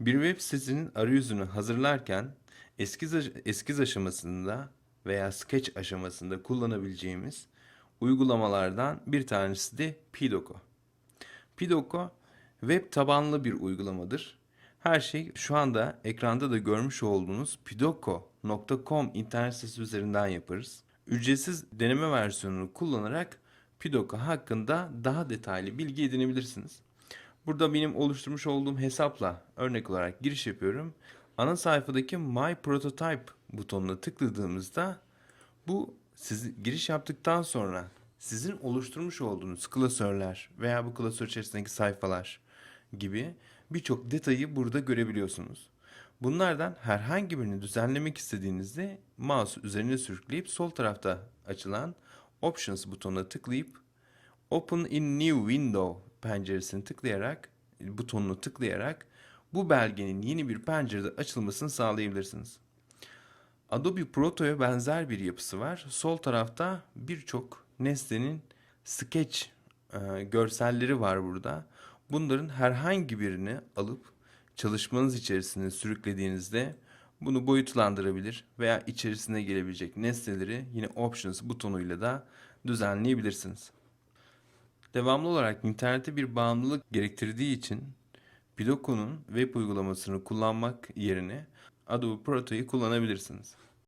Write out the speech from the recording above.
Bir web sitesinin arayüzünü hazırlarken eskiz, eskiz aşamasında veya sketch aşamasında kullanabileceğimiz uygulamalardan bir tanesi de Pidoko. Pidoko web tabanlı bir uygulamadır. Her şey şu anda ekranda da görmüş olduğunuz pidoko.com internet sitesi üzerinden yaparız. Ücretsiz deneme versiyonunu kullanarak Pidoko hakkında daha detaylı bilgi edinebilirsiniz. Burada benim oluşturmuş olduğum hesapla örnek olarak giriş yapıyorum. Ana sayfadaki My Prototype butonuna tıkladığımızda bu siz giriş yaptıktan sonra sizin oluşturmuş olduğunuz klasörler veya bu klasör içerisindeki sayfalar gibi birçok detayı burada görebiliyorsunuz. Bunlardan herhangi birini düzenlemek istediğinizde mouse üzerine sürükleyip sol tarafta açılan Options butonuna tıklayıp Open in New Window penceresini tıklayarak butonunu tıklayarak bu belgenin yeni bir pencerede açılmasını sağlayabilirsiniz. Adobe Proto'ya benzer bir yapısı var. Sol tarafta birçok nesnenin sketch e, görselleri var burada. Bunların herhangi birini alıp çalışmanız içerisine sürüklediğinizde bunu boyutlandırabilir veya içerisine gelebilecek nesneleri yine Options butonuyla da düzenleyebilirsiniz. Devamlı olarak internete bir bağımlılık gerektirdiği için Pidoko'nun web uygulamasını kullanmak yerine Adobe Proto'yu kullanabilirsiniz.